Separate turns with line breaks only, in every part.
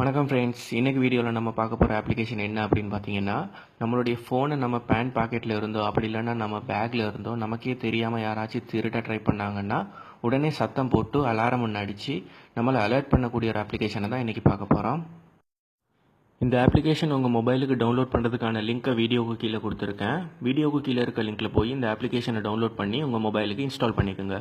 வணக்கம் ஃப்ரெண்ட்ஸ் இன்றைக்கு வீடியோவில் நம்ம பார்க்க போகிற அப்ளிகேஷன் என்ன அப்படின்னு பார்த்தீங்கன்னா நம்மளுடைய ஃபோனை நம்ம பேண்ட் பாக்கெட்டில் இருந்தோ அப்படி இல்லைன்னா நம்ம பேக்கில் இருந்தோ நமக்கே தெரியாமல் யாராச்சும் திருட ட்ரை பண்ணாங்கன்னா உடனே சத்தம் போட்டு அலாரம் ஒன்று அடித்து நம்மளை அலர்ட் பண்ணக்கூடிய ஒரு அப்ளிகேஷனை தான் இன்றைக்கி பார்க்க போகிறோம் இந்த அப்ளிகேஷன் உங்கள் மொபைலுக்கு டவுன்லோட் பண்ணுறதுக்கான லிங்க்கை வீடியோவுக்கு கீழே கொடுத்துருக்கேன். வீடியோவுக்கு கீழே இருக்க லிங்க்கில் போய் இந்த அப்ளிகேஷனை டவுன்லோட் பண்ணி உங்கள் மொபைலுக்கு இன்ஸ்டால் பண்ணிக்கோங்க.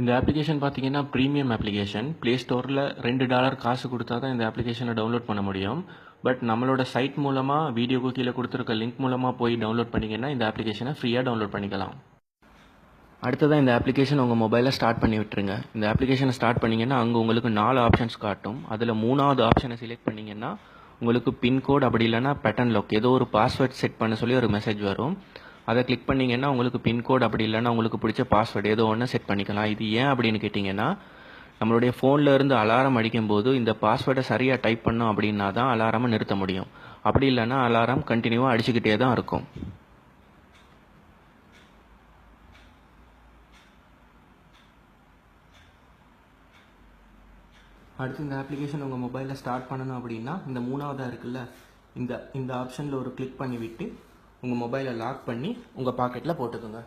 இந்த அப்ளிகேஷன் பார்த்தீங்கன்னா ப்ரீமியம் அப்ளிகேஷன் ப்ளே ஸ்டோரில் ரெண்டு டாலர் காசு கொடுத்தா தான் இந்த அப்ளிகேஷனை டவுன்லோட் பண்ண முடியும். பட் நம்மளோட சைட் மூலமாக வீடியோக்கு கீழே கொடுத்துருக்க லிங்க் மூலமாக போய் டவுன்லோட் பண்ணிங்கன்னா இந்த அப்ளிகேஷனை ஃப்ரீயாக டவுன்லோட் பண்ணிக்கலாம். அடுத்ததாக இந்த அப்ளிகேஷன் உங்கள் மொபைலில் ஸ்டார்ட் பண்ணி விட்டுருங்க. இந்த அப்ளிகேஷனை ஸ்டார்ட் பண்ணிங்கன்னா அங்கே உங்களுக்கு நாலு ஆப்ஷன்ஸ் காட்டும். அதில் மூணாவது ஆப்ஷனை செலக்ட் பண்ணிங்கன்னா உங்களுக்கு பின்கோட் அப்படி இல்லைன்னா பேட்டன் லாக் ஏதோ ஒரு பாஸ்வேர்ட் செட் பண்ண சொல்லி ஒரு மெசேஜ் வரும். அதை கிளிக் பண்ணிங்கன்னா உங்களுக்கு பின்கோட் அப்படி இல்லைன்னா உங்களுக்கு பிடிச்ச பாஸ்வேர்டு ஏதோ ஒன்று செட் பண்ணிக்கலாம். இது ஏன் அப்படின்னு கேட்டிங்கன்னா நம்மளுடைய ஃபோனில் இருந்து அலாரம் அடிக்கும்போது இந்த பாஸ்வேர்டை சரியாக டைப் பண்ணோம் அப்படின்னா தான் அலாரமை நிறுத்த முடியும். அப்படி இல்லைன்னா அலாரம் கண்டினியூவாக அடிச்சுக்கிட்டே தான் இருக்கும். அடுத்து இந்த அப்ளிகேஷன் உங்கள் மொபைலில் ஸ்டார்ட் பண்ணணும் அப்படின்னா இந்த மூணாவதாக இருக்குல்ல இந்த இந்த ஆப்ஷனில் ஒரு கிளிக் பண்ணிவிட்டு உங்கள் மொபைலை லாக் பண்ணி உங்கள் பாக்கெட்டில் போட்டுக்கோங்க.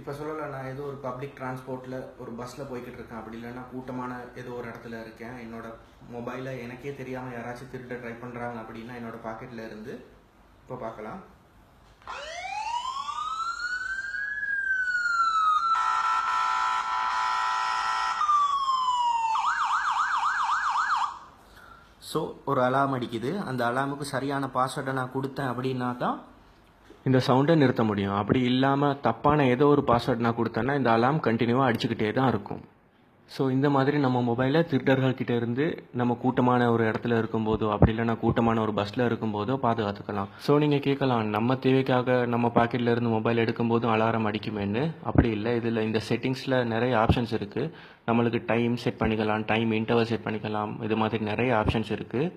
இப்போ சொல்லலை நான் ஏதோ ஒரு பப்ளிக் டிரான்ஸ்போர்ட்டில் ஒரு பஸ்ஸில் போய்கிட்டு இருக்கேன். அப்படி இல்லைன்னா கூட்டமான ஏதோ ஒரு இடத்துல இருக்கேன். என்னோட மொபைலை எனக்கே தெரியாமல் யாராச்சும் திருட்ட ட்ரை பண்ணுறாங்க அப்படின்னா என்னோட பாக்கெட்டில் இருந்து இப்போ பார்க்கலாம். ஸோ ஒரு அலாம் அடிக்குது. அந்த அலாமுக்கு சரியான பாஸ்வேர்டை நான் கொடுத்தேன் அப்படின்னா தான் இந்த சவுண்டை நிறுத்த முடியும். அப்படி இல்லாமல் தப்பான ஏதோ ஒரு பாஸ்வேர்ட் நான் கொடுத்தேன்னா இந்த அலாம் கண்டினியூவாக அடிச்சுக்கிட்டே தான் இருக்கும். ஸோ இந்த மாதிரி நம்ம மொபைலை திருடர்கள்கிட்ட இருந்து நம்ம கூட்டமான ஒரு இடத்துல இருக்கும்போதோ அப்படி இல்லைன்னா கூட்டமான ஒரு பஸ்ஸில் இருக்கும்போதோ பாதுகாத்துக்கலாம். ஸோ நீங்கள் கேட்கலாம் நம்ம தேவைக்காக நம்ம பாக்கெட்டில் இருந்து மொபைல் எடுக்கும்போதும் அலாரம் அடிக்குமேன்னு. அப்படி இல்லை. இதில் இந்த செட்டிங்ஸில் நிறைய ஆப்ஷன்ஸ் இருக்குது நம்மளுக்கு டைம் செட் பண்ணிக்கலாம் டைம் இன்டர்வல் செட் பண்ணிக்கலாம். இது மாதிரி நிறைய ஆப்ஷன்ஸ் இருக்குது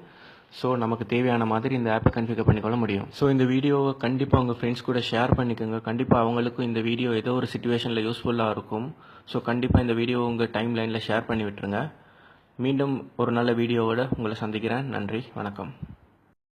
ஸோ நமக்கு தேவையான மாதிரி இந்த ஆப்பை கன்ஃபிகர் பண்ணிக்கொள்ள முடியும். ஸோ இந்த வீடியோவை கண்டிப்பாக உங்கள் ஃப்ரெண்ட்ஸ் கூட ஷேர் பண்ணிக்கோங்க. கண்டிப்பாக அவங்களுக்கும் இந்த வீடியோ ஏதோ ஒரு சுச்சுவேஷனில் யூஸ்ஃபுல்லாக இருக்கும். ஸோ கண்டிப்பாக இந்த வீடியோ உங்கள் டைம் லைனில் ஷேர் பண்ணி விட்டுருங்க. மீண்டும் ஒரு நல்ல வீடியோவோட உங்களை சந்திக்கிறேன். நன்றி. வணக்கம்.